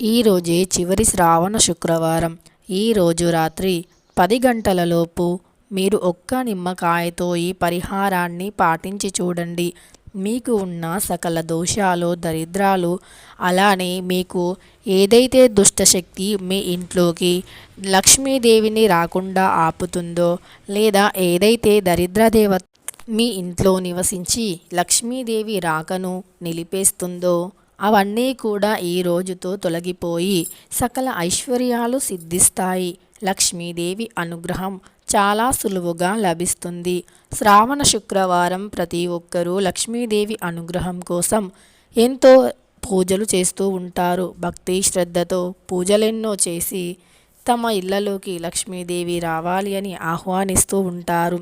ఈరోజే చివరి శ్రావణ శుక్రవారం. ఈరోజు రాత్రి పది గంటలలోపు మీరు ఒక్క నిమ్మకాయతో ఈ పరిహారాన్ని పాటించి చూడండి. మీకు ఉన్న సకల దోషాలు దరిద్రాలు అలానే మీకు ఏదైతే దుష్టశక్తి మీ ఇంట్లోకి లక్ష్మీదేవిని రాకుండా ఆపుతుందో లేదా ఏదైతే దరిద్ర దేవత మీ ఇంట్లో నివసించి లక్ష్మీదేవి రాకను నిలిపేస్తుందో అవన్నీ కూడా ఈ రోజుతో తొలగిపోయి సకల ఐశ్వర్యాలు సిద్ధిస్తాయి. లక్ష్మీదేవి అనుగ్రహం చాలా సులువుగా లభిస్తుంది. శ్రావణ శుక్రవారం ప్రతి ఒక్కరూ లక్ష్మీదేవి అనుగ్రహం కోసం ఎంతో పూజలు చేస్తూ ఉంటారు. భక్తి శ్రద్ధతో పూజలెన్నో చేసి తమ ఇళ్ళలోకి లక్ష్మీదేవి రావాలి అని ఆహ్వానిస్తూ ఉంటారు.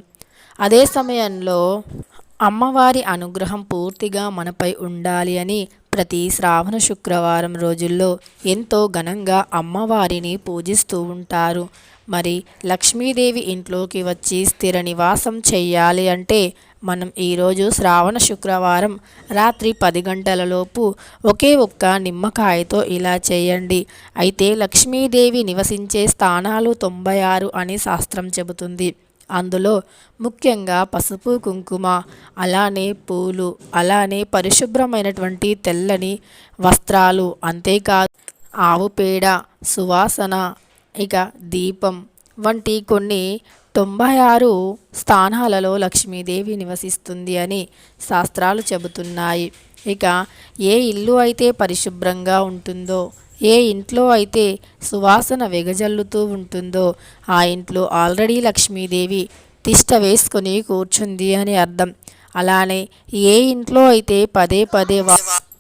అదే సమయంలో అమ్మవారి అనుగ్రహం పూర్తిగా మనపై ఉండాలి అని ప్రతి శ్రావణ శుక్రవారం రోజుల్లో ఎంతో ఘనంగా అమ్మవారిని పూజిస్తూ ఉంటారు. మరి లక్ష్మీదేవి ఇంట్లోకి వచ్చి స్థిర నివాసం చెయ్యాలి అంటే మనం ఈరోజు శ్రావణ శుక్రవారం రాత్రి పది గంటలలోపు ఒకే ఒక్క నిమ్మకాయతో ఇలా చేయండి. అయితే లక్ష్మీదేవి నివసించే స్థానాలు తొంభై ఆరు అని శాస్త్రం చెబుతుంది. అందులో ముఖ్యంగా పసుపు కుంకుమ అలానే పూలు అలానే పరిశుభ్రమైనటువంటి తెల్లని వస్త్రాలు అంతేకాదు ఆవు పేడ సువాసన ఇక దీపం వంటి కొన్ని తొంభై ఆరు స్థానాలలో లక్ష్మీదేవి నివసిస్తుంది అని శాస్త్రాలు చెబుతున్నాయి. ఇక ఏ ఇల్లు అయితే పరిశుభ్రంగా ఉంటుందో ఏ ఇంట్లో అయితే సువాసన వెగజల్లుతూ ఉంటుందో ఆ ఇంట్లో ఆల్రెడీ లక్ష్మీదేవి తిష్ట వేసుకొని కూర్చుంది అని అర్థం. అలానే ఏ ఇంట్లో అయితే పదే పదే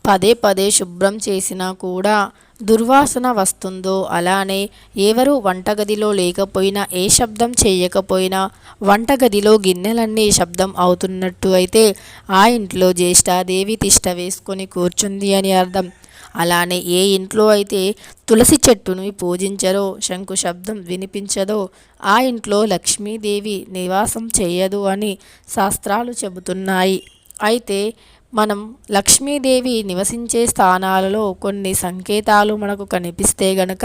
పదే పదే శుభ్రం చేసినా కూడా దుర్వాసన వస్తుందో అలానే ఎవరు వంటగదిలో లేకపోయినా ఏ శబ్దం చేయకపోయినా వంటగదిలో గిన్నెలన్నీ శబ్దం అవుతున్నట్టు అయితే ఆ ఇంట్లో జ్యేష్ఠాదేవి తిష్ట వేసుకొని కూర్చుంది అని అర్థం. అలానే ఏ ఇంట్లో అయితే తులసి చెట్టును పూజించరో శంకు శబ్దం వినిపించదో ఆ ఇంట్లో లక్ష్మీదేవి నివాసం చేయదు అని శాస్త్రాలు చెబుతున్నాయి. అయితే మనం లక్ష్మీదేవి నివసించే స్థానాలలో కొన్ని సంకేతాలు మనకు కనిపిస్తే గనక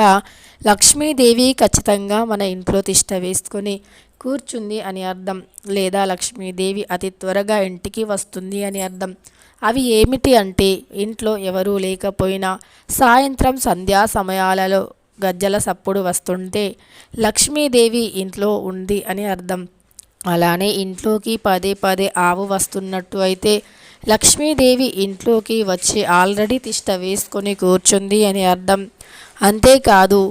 లక్ష్మీదేవి ఖచ్చితంగా మన ఇంట్లో తిష్ట వేసుకొని కూర్చుంది అని అర్థం లేదా లక్ష్మీదేవి అతి త్వరగా ఇంటికి వస్తుంది అని అర్థం. అవి ఏమిటి అంటే ఇంట్లో ఎవరూ లేకపోయినా సాయంత్రం సంధ్యా సమయాలలో గజ్జల సప్పుడు వస్తుంటే లక్ష్మీదేవి ఇంట్లో ఉంది అని అర్థం. అలానే ఇంట్లోకి పదే పదే ఆవు వస్తున్నట్టు అయితే లక్ష్మీదేవి ఇంట్లోకి వచ్చి ఆల్రెడీ తిష్ట వేసుకొని కూర్చుంది అని అర్థం. అంతేకాదు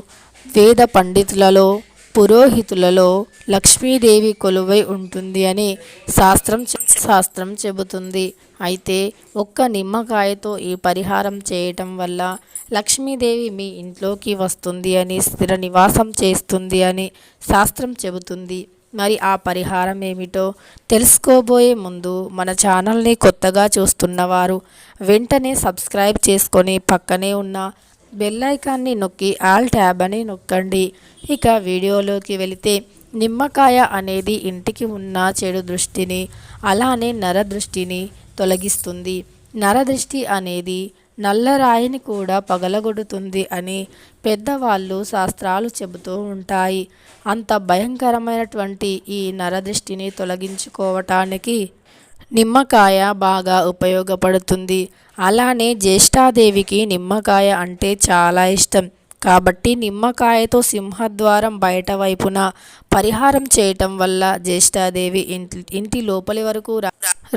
వేద పండితులలో పురోహితులలో లక్ష్మీదేవి కొలువై ఉంటుంది అని శాస్త్రం శాస్త్రం చెబుతుంది. అయితే ఒక్క నిమ్మకాయతో ఈ పరిహారం చేయటం వల్ల లక్ష్మీదేవి మీ ఇంట్లోకి వస్తుంది అని స్థిర నివాసం చేస్తుంది అని శాస్త్రం చెబుతుంది. మరి ఆ పరిహారం ఏమిటో తెలుసుకోబోయే ముందు మన ఛానల్ని కొత్తగా చూస్తున్నవారు వెంటనే సబ్స్క్రైబ్ చేసుకొని పక్కనే ఉన్న బెల్లైకాన్ని నొక్కి ఆల్ ట్యాబ్ అని నొక్కండి. ఇక వీడియోలోకి వెళితే నిమ్మకాయ అనేది ఇంటికి ఉన్న చెడు దృష్టిని అలానే నరదృష్టిని తొలగిస్తుంది. నరదృష్టి అనేది నల్లరాయిని కూడా పగలగొడుతుంది అని పెద్దవాళ్ళు శాస్త్రాలు చెబుతూ ఉంటాయి. అంత భయంకరమైనటువంటి ఈ నరదృష్టిని తొలగించుకోవటానికి నిమ్మకాయ బాగా ఉపయోగపడుతుంది. అలానే జ్యేష్ఠాదేవికి నిమ్మకాయ అంటే చాలా ఇష్టం. కాబట్టి నిమ్మకాయతో సింహద్వారం బయట వైపున పరిహారం చేయటం వల్ల జ్యేష్ఠాదేవి ఇంటి ఇంటి లోపలి వరకు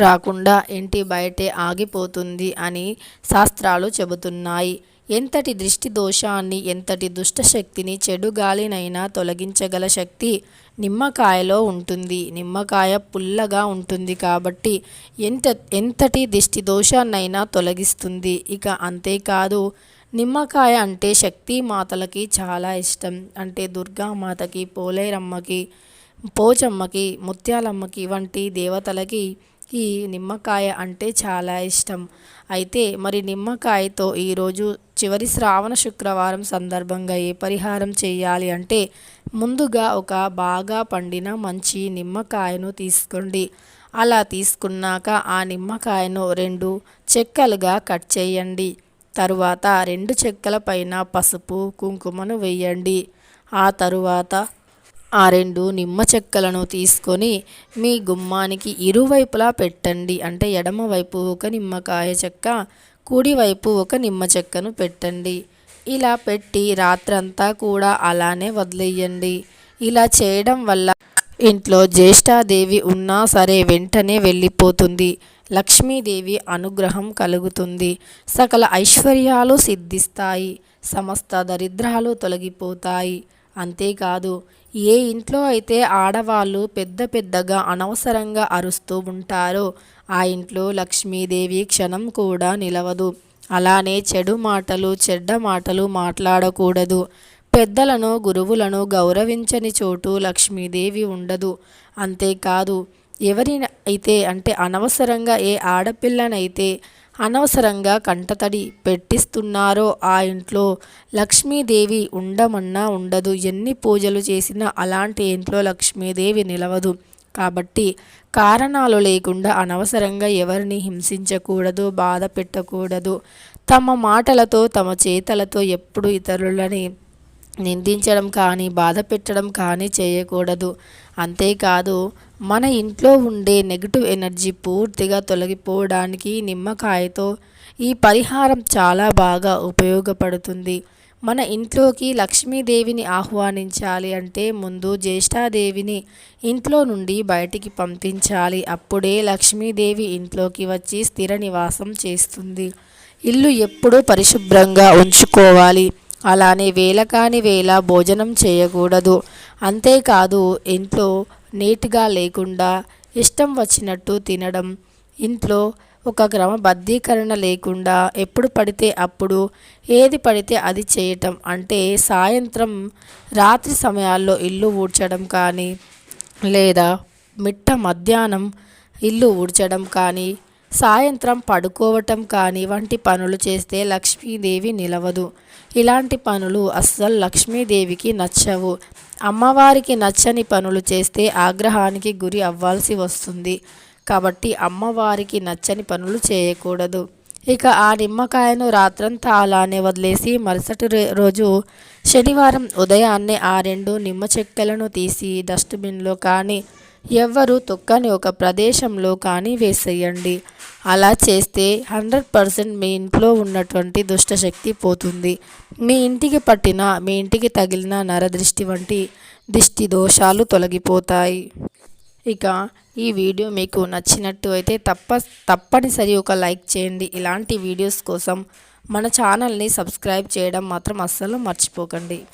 రాకుండా ఇంటి బయటే ఆగిపోతుంది అని శాస్త్రాలు చెబుతున్నాయి. ఎంతటి దృష్టి దోషాన్ని ఎంతటి దుష్టశక్తిని చెడు గాలినైనా తొలగించగల శక్తి నిమ్మకాయలో ఉంటుంది. నిమ్మకాయ పుల్లగా ఉంటుంది కాబట్టి ఎంత ఎంతటి దిష్టి దోషాన్నైనా తొలగిస్తుంది. ఇక అంతేకాదు నిమ్మకాయ అంటే శక్తి మాతలకి చాలా ఇష్టం. అంటే దుర్గామాతకి పోలేరమ్మకి పోచమ్మకి ముత్యాలమ్మకి వంటి దేవతలకి ఈ నిమ్మకాయ అంటే చాలా ఇష్టం. అయితే మరి నిమ్మకాయతో ఈరోజు చివరి శ్రావణ శుక్రవారం సందర్భంగా ఏ పరిహారం చేయాలి అంటే ముందుగా ఒక బాగా పండిన మంచి నిమ్మకాయను తీసుకోండి. అలా తీసుకున్నాక ఆ నిమ్మకాయను రెండు చెక్కలుగా కట్ చేయండి. తరువాత రెండు చెక్కల పైన పసుపు కుంకుమను వేయండి. ఆ తరువాత ఆ రెండు నిమ్మ చెక్కలను తీసుకొని మీ గుమ్మానికి ఇరువైపులా పెట్టండి. అంటే ఎడమవైపు ఒక నిమ్మకాయ చెక్క కుడివైపు ఒక నిమ్మ చెక్కను పెట్టండి. ఇలా పెట్టి రాత్రంతా కూడా అలానే వదిలేయండి. ఇలా చేయడం వల్ల ఇంట్లో జ్యేష్ఠాదేవి ఉన్నా సరే వెంటనే వెళ్ళిపోతుంది. లక్ష్మీదేవి అనుగ్రహం కలుగుతుంది. సకల ఐశ్వర్యాలు సిద్ధిస్తాయి. సమస్త దరిద్రాలు తొలగిపోతాయి. అంతేకాదు ఏ ఇంట్లో అయితే ఆడవాళ్ళు పెద్ద పెద్దగా అనవసరంగా అరుస్తూ ఉంటారో ఆ ఇంట్లో లక్ష్మీదేవి క్షణం కూడా నిలవదు. అలానే చెడు మాటలు చెడ్డ మాటలు మాట్లాడకూడదు. పెద్దలను గురువులను గౌరవించని చోటు లక్ష్మీదేవి ఉండదు. అంతేకాదు ఎవరిని అయితే అంటే అనవసరంగా ఏ ఆడపిల్లనైతే అనవసరంగా కంటతడి పెట్టిస్తున్నారో ఆ ఇంట్లో లక్ష్మీదేవి ఉండమన్నా ఉండదు. ఎన్ని పూజలు చేసినా అలాంటి ఇంట్లో లక్ష్మీదేవి నిలవదు. కాబట్టి కారణాలు లేకుండా అనవసరంగా ఎవరిని హింసించకూడదు బాధ పెట్టకూడదు. తమ మాటలతో తమ చేతలతో ఎప్పుడు ఇతరులని నిందించడం కానీ బాధ పెట్టడం కానీ చేయకూడదు. అంతేకాదు మన ఇంట్లో ఉండే నెగిటివ్ ఎనర్జీ పూర్తిగా తొలగిపోవడానికి నిమ్మకాయతో ఈ పరిహారం చాలా బాగా ఉపయోగపడుతుంది. మన ఇంట్లోకి లక్ష్మీదేవిని ఆహ్వానించాలి అంటే ముందు జ్యేష్ఠాదేవిని ఇంట్లో నుండి బయటికి పంపించాలి. అప్పుడే లక్ష్మీదేవి ఇంట్లోకి వచ్చి స్థిర నివాసం చేస్తుంది. ఇల్లు ఎప్పుడూ పరిశుభ్రంగా ఉంచుకోవాలి. అలానే వేల కాని వేళ భోజనం చేయకూడదు. అంతేకాదు ఇంట్లో నీట్గా లేకుండా ఇష్టం వచ్చినట్టు తినడం. ఇంట్లో ఒక క్రమబద్ధీకరణ లేకుండా ఎప్పుడు పడితే అప్పుడు ఏది పడితే అది చేయటం. అంటే సాయంత్రం రాత్రి సమయాల్లో ఇల్లు ఊడ్చడం కానీ లేదా మిట్ట మధ్యాహ్నం ఇల్లు ఊడ్చడం కానీ సాయంత్రం పడుకోవటం కానీ వంటి పనులు చేస్తే లక్ష్మీదేవి నిలవదు. ఇలాంటి పనులు అస్సలు లక్ష్మీదేవికి నచ్చవు. అమ్మవారికి నచ్చని పనులు చేస్తే ఆగ్రహానికి గురి అవ్వాల్సి వస్తుంది. కాబట్టి అమ్మవారికి నచ్చని పనులు చేయకూడదు. ఇక ఆ నిమ్మకాయను రాత్రంతా అలానే వదిలేసి మరుసటి రోజు శనివారం ఉదయాన్నే ఆ రెండు నిమ్మ చెక్కలను తీసి డస్ట్బిన్లో కానీ ఎవ్వరు తొక్కని ఒక ప్రదేశంలో కానీ వేసేయండి. అలా చేస్తే హండ్రెడ్ పర్సెంట్ మీ ఇంట్లో ఉన్నటువంటి దుష్టశక్తి పోతుంది. మీ ఇంటికి పట్టిన మీ ఇంటికి తగిలిన నరదృష్టి వంటి దిష్టి దోషాలు తొలగిపోతాయి. ఇక ఈ వీడియో మీకు నచ్చినట్టు అయితే తప్ప తప్పనిసరి ఒక లైక్ చేయండి. ఇలాంటి వీడియోస్ కోసం మన ఛానల్ని సబ్స్క్రైబ్ చేయడం మాత్రం అస్సలు మర్చిపోకండి.